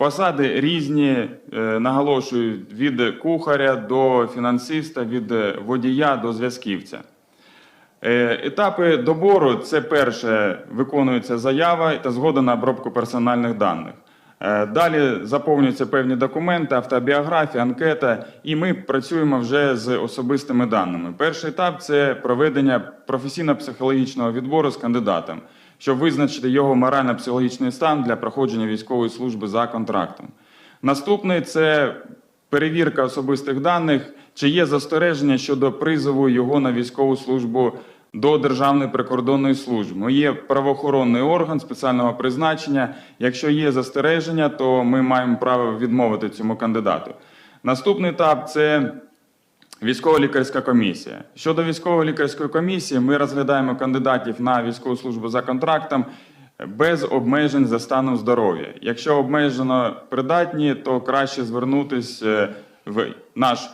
Посади різні, е, наголошую, від кухаря до фінансиста, від водія до зв'язківця. Е, Етапи добору це перше виконується заява та згода на обробку персональних даних. Е, Далі заповнюються певні документи, автобіографія, анкета, і ми працюємо вже з особистими даними. Перший етап це проведення професійно-психологічного відбору з кандидатом, щоб визначити його морально-психологічний стан для проходження військової служби за контрактом. Наступний це перевірка особистих даних, чи є застереження щодо призову його на військову службу до Державної прикордонної служби. Є правоохоронний орган спеціального призначення. Якщо є застереження, то ми маємо право відмовити цьому кандидату. Наступний етап це Військово-лікарська комісія. Щодо військово-лікарської комісії, ми розглядаємо кандидатів на військову службу за контрактом без обмежень за станом здоров'я. Якщо обмежено придатні, то краще звернутися в наш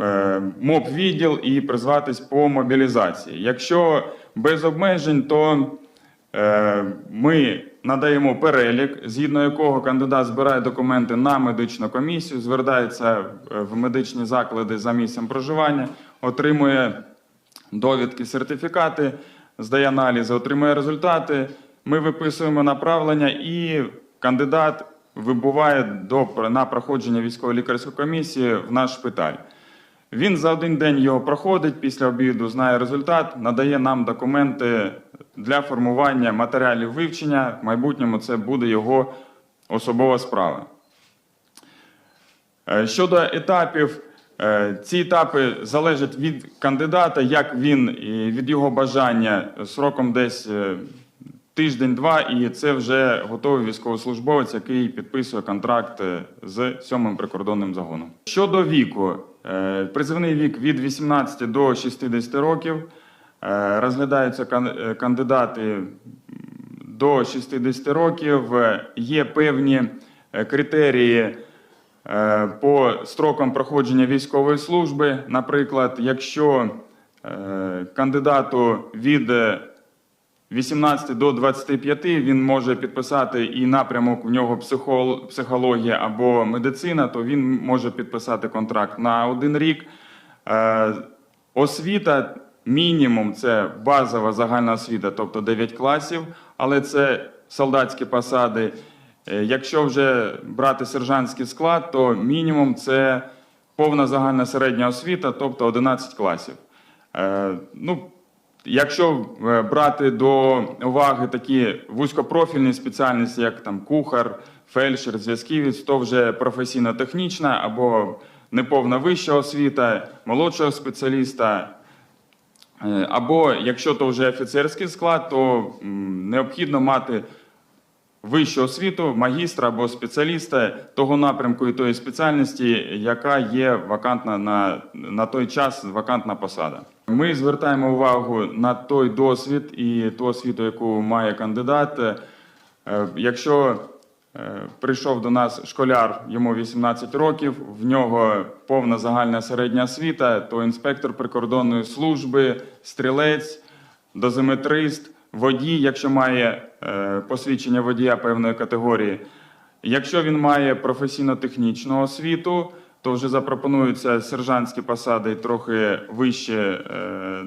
е, МОП-відділ і призватись по мобілізації. Якщо без обмежень, то Е, Ми надаємо перелік, згідно якого кандидат збирає документи на медичну комісію, звертається в медичні заклади за місцем проживання, отримує довідки, сертифікати, здає аналізи, отримує результати. Ми виписуємо направлення, і кандидат вибуває до на проходження військово-лікарської комісії в наш шпиталь. Він за один день його проходить після обіду, знає результат, надає нам документи для формування матеріалів вивчення. В майбутньому це буде його особова справа. Е, Щодо етапів, е, ці етапи залежать від кандидата, як він і від його бажання сроком десь е, тиждень-два, і це вже готовий військовослужбовець, який підписує контракт з сьомим прикордонним загоном. Щодо віку, призивний вік від 18 до 60 років. Е, Розглядаються е, кандидати до 60 років. Е, Є певні е, критерії е, по строкам проходження військової служби. Наприклад, якщо е, кандидату від е, 18 до 25 він може підписати і напрямок в нього психологія або медицина, то він може підписати контракт на один рік. Е, Освіта мінімум це базова загальна освіта, тобто 9 класів, але це солдатські посади. Е, Якщо вже брати сержантський склад, то мінімум це повна загальна середня освіта, тобто 11 класів. Е, Ну, Якщо е, брати до уваги такі вузькопрофільні спеціальності, як там кухар, фельдшер, зв'язківець, то вже професійно-технічна або неповна вища освіта, молодшого спеціаліста. Е, Або якщо то вже офіцерський склад, то необхідно мати вищу освіту, магістра або спеціаліста того напрямку і тої спеціальності, яка є вакантна на, на той час вакантна посада. Ми звертаємо увагу на той досвід і ту освіту, яку має кандидат. Е, Якщо е, прийшов до нас школяр, йому 18 років, в нього повна загальна середня освіта, то інспектор прикордонної служби, стрілець, дозиметрист, водій, якщо має е, посвідчення водія певної категорії. Якщо він має професійно-технічну освіту, то вже запропонуються сержантські посади трохи вище, е,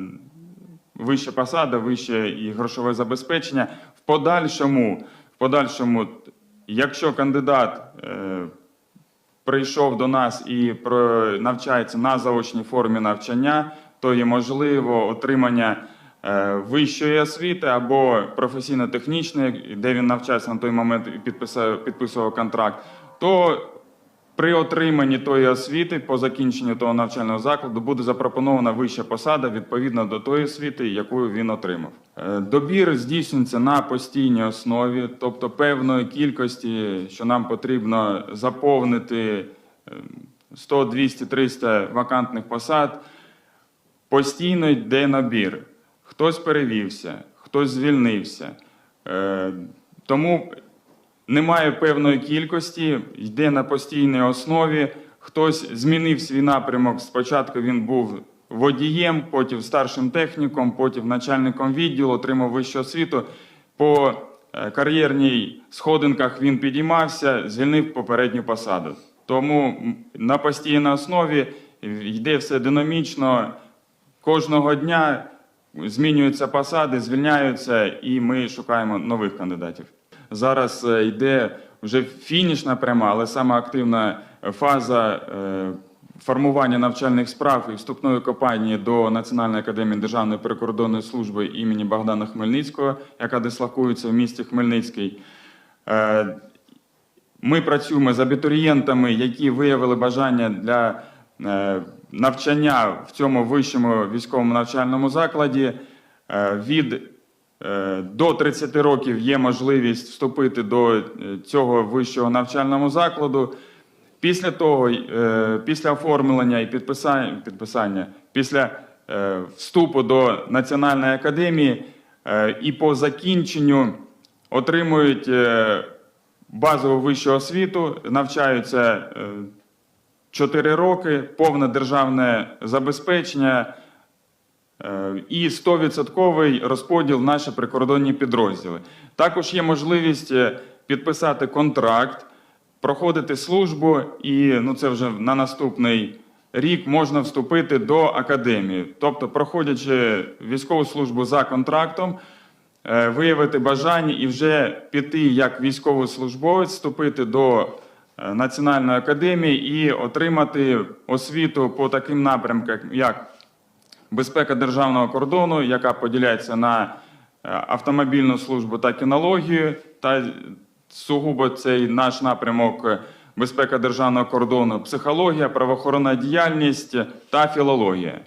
вища посада, вище і грошове забезпечення. В подальшому, в подальшому, якщо кандидат е, прийшов до нас і навчається на заочній формі навчання, то є можливо отримання вищої освіти або професійно-технічної, де він навчався на той момент і підписав, підписував контракт, то при отриманні тої освіти по закінченню того навчального закладу буде запропонована вища посада відповідно до тої освіти, яку він отримав. Е, Добір здійснюється на постійній основі, тобто певної кількості, що нам потрібно заповнити е, 100, 200, 300 вакантних посад. Постійно йде набір. Хтось перевівся, хтось звільнився. Е, Тому немає певної кількості, йде на постійній основі. Хтось змінив свій напрямок. Спочатку він був водієм, потім старшим техніком, потім начальником відділу, отримав вищу освіту. По е, кар'єрній сходинках він підіймався, звільнив попередню посаду. Тому на постійній основі йде все динамічно. Кожного дня змінюються посади, звільняються, і ми шукаємо нових кандидатів. Зараз е, йде вже фінішна пряма, але саме активна фаза е, формування навчальних справ і вступної кампанії до Національної академії Державної прикордонної служби імені Богдана Хмельницького, яка дислокується в місті Хмельницький. Е, Ми працюємо з абітурієнтами, які виявили бажання для навчання в цьому вищому військовому навчальному закладі. Е, Від е, до 30 років є можливість вступити до е, цього вищого навчального закладу. Після того, е, після оформлення і підписання, підписання після е, вступу до Національної академії е, і по закінченню отримують е, базову вищу освіту, навчаються 4 роки, повне державне забезпечення е, і 100% розподіл наші прикордонні підрозділи. Також є можливість е, підписати контракт, проходити службу, і ну, це вже на наступний рік можна вступити до академії. Тобто, проходячи військову службу за контрактом, е, виявити бажання і вже піти як військовослужбовець, вступити до Національної академії і отримати освіту по таким напрямкам, як безпека державного кордону, яка поділяється на е, автомобільну службу та кінологію, та сугубо цей наш напрямок е, безпека державного кордону, психологія, правоохоронна діяльність та філологія.